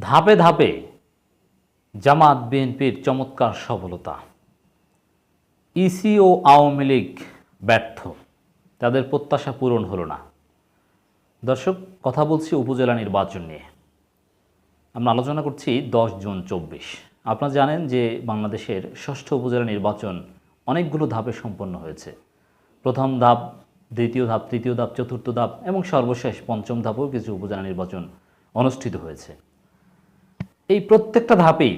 ধাপে ধাপে জামাত, বিএনপির চমৎকার সফলতা। ইসি ও আওয়ামী লীগ ব্যর্থ। তাদের প্রত্যাশা পূরণ হলো না। দর্শক, কথা বলছি উপজেলা নির্বাচন নিয়ে। আমরা আলোচনা করছি দশ জুন চব্বিশ। আপনারা জানেন যে বাংলাদেশের ষষ্ঠ উপজেলা নির্বাচন অনেকগুলো ধাপে সম্পন্ন হয়েছে। প্রথম ধাপ, দ্বিতীয় ধাপ, তৃতীয় ধাপ, চতুর্থ ধাপ এবং সর্বশেষ পঞ্চম ধাপেও কিছু উপজেলা নির্বাচন অনুষ্ঠিত হয়েছে। এই প্রত্যেকটা ধাপেই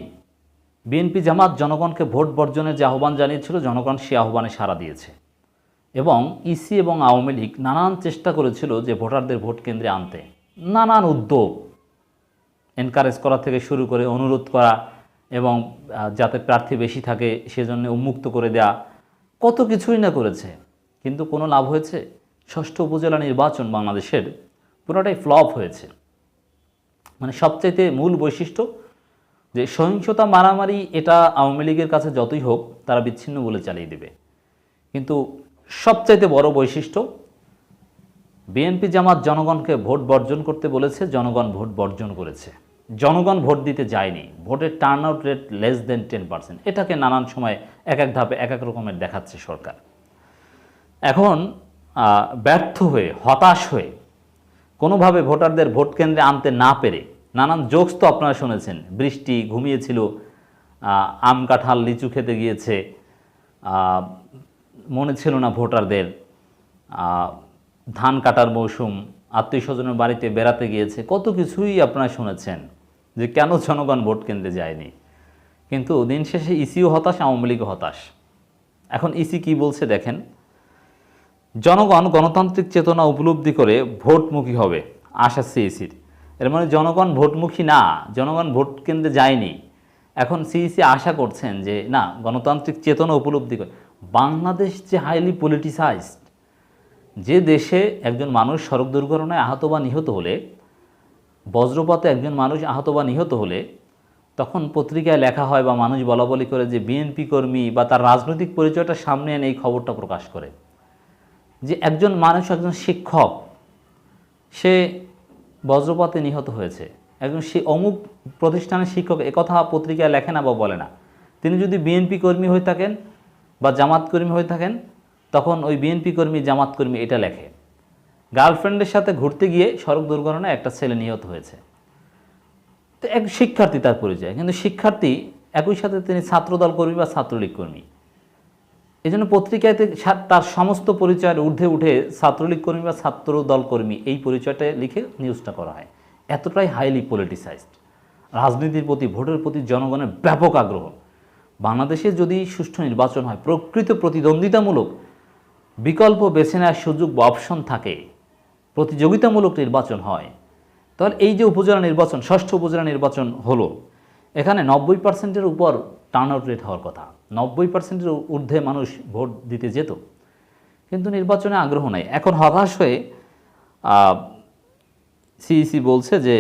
বিএনপি জামাত জনগণকে ভোট বর্জনের যে আহ্বান জানিয়েছিল, জনগণ সে আহ্বানে সাড়া দিয়েছে। এবং ইসি এবং আওয়ামী লীগ নানান চেষ্টা করেছিল যে ভোটারদের ভোট কেন্দ্রে আনতে। নানান উদ্যোগ এনকারেজ করা থেকে শুরু করে অনুরোধ করা এবং যাতে প্রার্থী বেশি থাকে সেজন্য উন্মুক্ত করে দেয়া, কত কিছুই না করেছে। কিন্তু কোনো লাভ হয়েছে? ষষ্ঠ উপজেলা নির্বাচন বাংলাদেশের পুরোটাই ফ্লপ হয়েছে। মানে সবচাইতে মূল বৈশিষ্ট্য যে সহিংসতা মারামারি এটা আওয়ামী লীগের কাছে যতই হোক, তারা বিচ্ছিন্ন বলে চালিয়ে দেবে। কিন্তু সবচাইতে বড় বৈশিষ্ট্য, বিএনপি জামাত জনগণকে ভোট বর্জন করতে বলেছে, জনগণ ভোট বর্জন করেছে। জনগণ ভোট দিতে যায়নি। ভোটের turn out rate less than ten percent এটাকে নানান সময় এক এক ধাপে এক এক রকমের দেখাচ্ছে সরকার। এখন ব্যর্থ হয়ে, হতাশ হয়ে কোনোভাবে ভোটারদের ভোট কেন্দ্রে আনতে না পেরে নানান জোকস তো আপনারা শুনেছেন। বৃষ্টি ঘুমিয়েছিল আম কাঁঠাল লিচু খেতে গিয়েছে মনে ছিল না ভোটারদের ধান কাটার মৌসুম, আত্মীয় স্বজনের বাড়িতে বেড়াতে গিয়েছে, কত কিছুই আপনারা শুনেছেন যে কেন জনগণ ভোট কেন্দ্রে যায়নি। কিন্তু দিন শেষে ইসিও হতাশ, আওয়ামী লীগও হতাশ। এখন ইসি কি বলছে দেখেন, জনগণ গণতান্ত্রিক চেতনা উপলব্ধি করে ভোটমুখী হবে, আশা সিইসির এর মানে জনগণ ভোটমুখী না, জনগণ ভোট কেন্দ্রে যায়নি। এখন সিইসি আশা করছেন যে, না, গণতান্ত্রিক চেতনা উপলব্ধি করে। বাংলাদেশ যে হাইলি পলিটিসাইজড যে দেশে একজন মানুষ সড়ক দুর্ঘটনায় আহত বা নিহত হলে, বজ্রপাতে একজন মানুষ আহত বা নিহত হলে, তখন পত্রিকায় লেখা হয় বা মানুষ বলা বলি করে যে বিএনপি কর্মী বা তার রাজনৈতিক পরিচয়টা সামনে এনে এই খবরটা প্রকাশ করে। যে একজন মানুষ, একজন শিক্ষক, সে বজ্রপাতে নিহত হয়েছে। একজন সে অমুক প্রতিষ্ঠানের শিক্ষক একথা পত্রিকায় লেখে না বা বলে না। তিনি যদি বিএনপি কর্মী হয়ে থাকেন বা জামাত কর্মী হয়ে থাকেন, তখন ওই বিএনপি কর্মী, জামাত কর্মী এটা লেখে। গার্লফ্রেন্ডের সাথে ঘুরতে গিয়ে সড়ক দুর্ঘটনায় একটা ছেলে নিহত হয়েছে। তো এক শিক্ষার্থী তার পরিচয়। কিন্তু শিক্ষার্থী একই সাথে তিনি ছাত্রদল কর্মী বা ছাত্রলীগ কর্মী। এই জন্য পত্রিকাতে তার সমস্ত পরিচয়ের ঊর্ধ্বে উঠে ছাত্রলীগ কর্মী বা ছাত্র দল কর্মী এই পরিচয়টা লিখে নিউজটা করা হয়। এতটাই হাইলি পলিটিসাইজড রাজনীতির প্রতি, ভোটের প্রতি জনগণের ব্যাপক আগ্রহ। বাংলাদেশে যদি সুষ্ঠু নির্বাচন হয়, প্রকৃত প্রতিদ্বন্দ্বিতামূলক বিকল্প বেছে নেওয়ার সুযোগ বা অপশন থাকে, প্রতিযোগিতামূলক নির্বাচন হয়, তাহলে এই যে উপজেলা নির্বাচন, ষষ্ঠ উপজেলা নির্বাচন হলো, এখানে নব্বই পার্সেন্টের উপর টার্ন আউট রেট হওয়ার কথা। নব্বই পার্সেন্টের ঊর্ধ্বে মানুষ ভোট দিতে যেত, কিন্তু নির্বাচনে আগ্রহ নাই। এখন হতাশ হয়ে সিইসি বলছে যে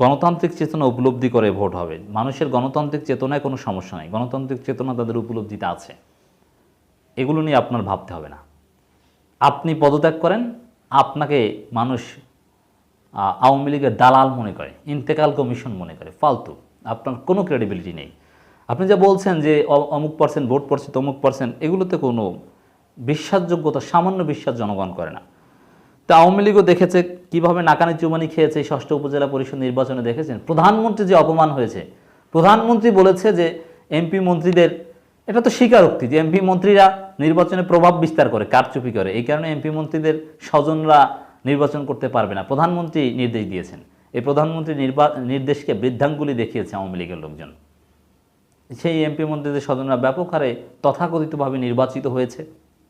গণতান্ত্রিক চেতনা উপলব্ধি করে ভোট হবে। মানুষের গণতান্ত্রিক চেতনায় কোনো সমস্যা নেই। গণতান্ত্রিক চেতনা তাদের উপলব্ধিতে আছে। এগুলো নিয়ে আপনার ভাবতে হবে না। আপনি পদত্যাগ করেন, আপনাকে মানুষ আওয়ামী লীগের দালাল মনে করে, ইন্তেকাল কমিশন মনে করে, ফালতু। আপনার কোনো ক্রেডিবিলিটি নেই। আপনি যা বলছেন যে অমুক পার্সেন্ট ভোট পড়ছে, তমুক পার্সেন্ট, এগুলোতে কোনো বিশ্বাসযোগ্যতা, সামান্য বিশ্বাস জনগণ করে না। তো আওয়ামী লীগও দেখেছে, কীভাবে নাকানি চুমানি খেয়েছে, ষষ্ঠ উপজেলা পরিষদ নির্বাচনে দেখেছেন। প্রধানমন্ত্রী যে অপমান হয়েছে, প্রধানমন্ত্রী বলেছে যে এমপি মন্ত্রীদের, এটা তো স্বীকারোক্তি, যে এমপি মন্ত্রীরা নির্বাচনে প্রভাব বিস্তার করে, কারচুপি করে। এই কারণে এমপি মন্ত্রীদের স্বজনরা নির্বাচন করতে পারবে না। প্রধানমন্ত্রী নির্দেশ দিয়েছেন। এই প্রধানমন্ত্রী নির্দেশকে বৃদ্ধাঙ্গুলি দেখিয়েছে আওয়ামী লীগের লোকজন। সেই এমপি মন্ত্রীদের স্বজনরা ব্যাপক হারে তথাকথিতভাবে নির্বাচিত হয়েছে,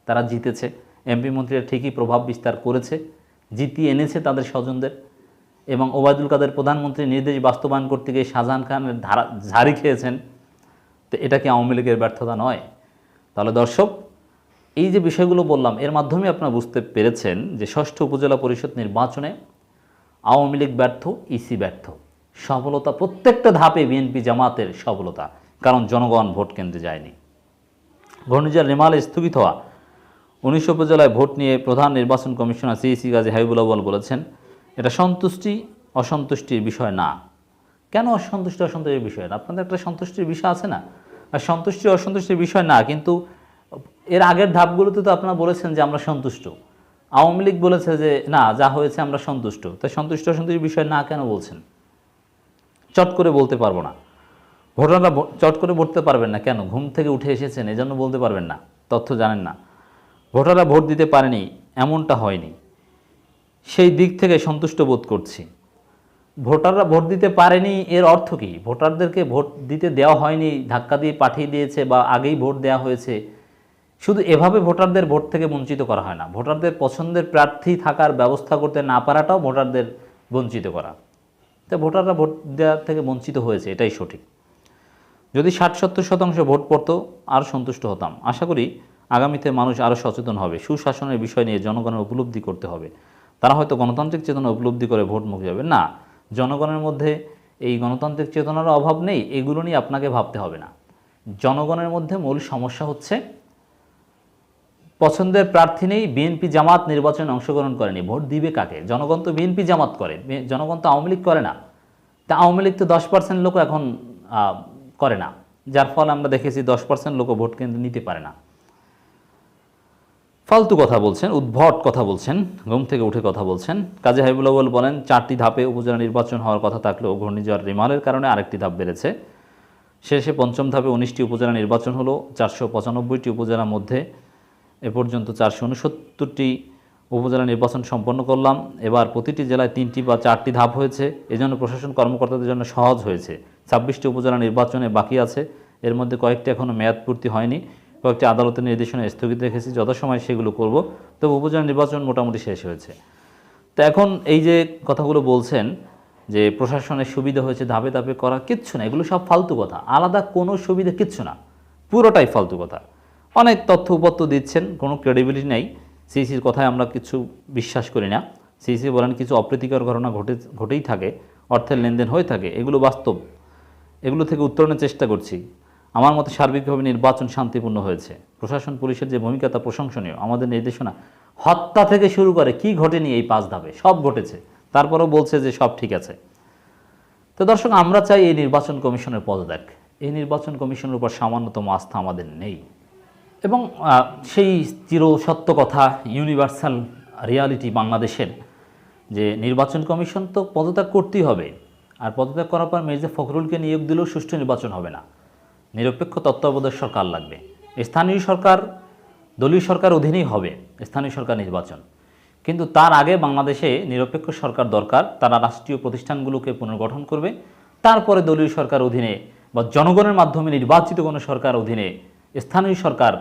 তারা জিতেছে। এমপি মন্ত্রীরা ঠিকই প্রভাব বিস্তার করেছে, জিতিয়ে এনেছে তাদের স্বজনদের এবং ওবায়দুল কাদের প্রধানমন্ত্রীর নির্দেশ বাস্তবায়ন করতে গিয়ে শাহজাহান খানের ধারা, ঝাড়ি খেয়েছেন। তো এটা কি আওয়ামী লীগের ব্যর্থতা নয়? তাহলে দর্শক, এই যে বিষয়গুলো বললাম, এর মাধ্যমে আপনারা বুঝতে পেরেছেন যে ষষ্ঠ উপজেলা পরিষদ নির্বাচনে আওয়ামী লীগ ব্যর্থ, ইসি ব্যর্থ। সফলতা প্রত্যেকটা ধাপে বিএনপি জামাতের সফলতা। কারণ জনগণ ভোট কেন্দ্রে যায়নি। ঘূর্ণিঝড় রেমালে স্থগিত হওয়া। উনিশ উপজেলায় ভোট নিয়ে প্রধান নির্বাচন কমিশনার সিইসি গাজী হাবিবুল আউয়াল বলেছেন, এটা সন্তুষ্টি, অসন্তুষ্টির বিষয় না। কেন অসন্তুষ্টি, অসন্তুষ্টির বিষয়? না আপনাদের একটা সন্তুষ্টির বিষয় আছে না? আর সন্তুষ্টি, অসন্তুষ্টির বিষয় না, কিন্তু এর আগের ধাপগুলোতে তো আপনারা বলেছেন যে আমরা সন্তুষ্ট। আওয়ামী লীগ বলেছে যে, না, যা হয়েছে আমরা সন্তুষ্ট। তাই সন্তুষ্ট, অসন্তুষ্টির বিষয় না কেন বলছেন? চট করে বলতে পারব না। ভো- চট করে ভরতে পারবেন না। কেন? ঘুম থেকে উঠে এসেছেন, এজন্য বলতে পারবেন না। তথ্য জানেন না। ভোটাররা ভোট দিতে পারেনি, এমনটা হয়নি। সেই দিক থেকে সন্তুষ্ট বোধ করছি। ভোটাররা ভোট দিতে পারেনি এর অর্থ কি? ভোটারদেরকে ভোট দিতে দেওয়া হয়নি, ধাক্কা দিয়ে পাঠিয়ে দিয়েছে বা আগেই ভোট দেওয়া হয়েছে। শুধু এভাবে ভোটারদের ভোট থেকে বঞ্চিত করা হয় না। ভোটারদের পছন্দের প্রার্থী থাকার ব্যবস্থা করতে না পারাটাও ভোটারদের বঞ্চিত করা। তাই ভোটাররা ভোট দেওয়া থেকে বঞ্চিত হয়েছে, এটাই সঠিক। যদি ষাট সত্তর শতাংশ ভোট পড়তো আর সন্তুষ্ট হতাম। আশা করি আগামীতে মানুষ আরও সচেতন হবে। সুশাসনের বিষয় নিয়ে জনগণের উপলব্ধি করতে হবে। তারা হয়তো গণতান্ত্রিক চেতনা উপলব্ধি করে ভোট মুখ যাবে না, জনগণের মধ্যে এই গণতান্ত্রিক চেতনার অভাব নেই, এগুলো নিয়ে আপনাকে ভাবতে হবে না। জনগণের মধ্যে মূল সমস্যা হচ্ছে, পছন্দের প্রার্থী নেই, বিএনপি জামাত নির্বাচনে অংশগ্রহণ করেনি। ভোট দিবে কাকে? জনগণ তো বিএনপি জামাত করে। জনগণ তো আওয়ামী লীগ করে না। তা আওয়ামী লীগ তো দশ পার্সেন্ট লোক এখন করে না, যার ফল আমরা দেখেছি দশ পার্সেন্ট লোক ভোট কেন্দ্রে নিতে পারে না। ফালতু কথা বলছেন, উদ্ভট কথা বলছেন, ঘুম থেকে উঠে কথা বলছেন। কাজী হাবিবুল বলেন, চারটি ধাপে উপজেলা নির্বাচন হওয়ার কথা থাকলেও ঘূর্ণিঝড় রিমালের কারণে আরেকটি ধাপ বেড়েছে। শেষে পঞ্চম ধাপে উনিশটি উপজেলা নির্বাচন হলো, চারশো পঁচানব্বইটি উপজেলার মধ্যে এ পর্যন্ত চারশো উনসত্তরটি উপজেলা নির্বাচন সম্পন্ন করলাম। এবার প্রতিটি জেলায় তিনটি বা চারটি ধাপ হয়েছে, এজন্য প্রশাসন কর্মকর্তাদের জন্য সহজ হয়েছে। ছাব্বিশটি উপজেলা নির্বাচনে বাকি আছে। এর মধ্যে কয়েকটি এখনও মেয়াদ পূর্তি হয়নি। কয়েকটি আদালতের নির্দেশনা স্থগিত রেখেছি। যথাসময় সেগুলো করব। তবে উপজেলা নির্বাচন মোটামুটি শেষ হয়েছে। তো এখন এই যে কথাগুলো বলছেন, যে প্রশাসনের সুবিধা হয়েছে ধাপে ধাপে করা, কিচ্ছু না। এগুলো সব ফালতু কথা। আলাদা কোনো সুবিধা কিচ্ছু না। পুরোটাই ফালতু কথা। অনেক তথ্য উপত্য দিচ্ছেন, কোনো ক্রেডিবিলিটি নেই। সিসির কথায় আমরা কিছু বিশ্বাস করি না। সিসি বলেন, কিছু অপ্রীতিকর ঘটনা ঘটে, ঘটেই থাকে। অর্থের লেনদেন হয়ে থাকে। এগুলো বাস্তব। এগুলো থেকে উত্তরণের চেষ্টা করছি। আমার মতে সার্বিকভাবে নির্বাচন শান্তিপূর্ণ হয়েছে। প্রশাসন, পুলিশের যে ভূমিকা তা প্রশংসনীয়। আমাদের নির্দেশনা, হত্যা থেকে শুরু করে কি ঘটেনি এই পাঁচ ধাপে, সব ঘটেছে। তারপরেও বলছে যে সব ঠিক আছে। তো দর্শক, আমরা চাই এই নির্বাচন কমিশনের পদত্যাগ। এই নির্বাচন কমিশনের উপর সামান্যতম আস্থা আমাদের নেই। এবং সেই চির সত্য কথা ইউনিভার্সাল রিয়ালিটি বাংলাদেশের, যে নির্বাচন কমিশন তো পদত্যাগ করতেই হবে। আর পদত্যাগ করার পর মির্জা ফখরুলকে নিয়োগ দিলেও সুষ্ঠু নির্বাচন হবে না। নিরপেক্ষ তত্ত্বাবধায়ক সরকার লাগবে। স্থানীয় সরকার, দলীয় সরকার অধীনেই হবে স্থানীয় সরকার নির্বাচন। কিন্তু তার আগে বাংলাদেশে নিরপেক্ষ সরকার দরকার, তারা রাষ্ট্রীয় প্রতিষ্ঠানগুলোকে পুনর্গঠন করবে। তারপরে দলীয় সরকার অধীনে বা জনগণের মাধ্যমে নির্বাচিত কোনো সরকার অধীনে স্থানীয় সরকার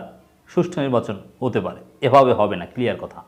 সুষ্ঠু নির্বাচন হতে পারে। এভাবে হবে না ক্লিয়ার কথা।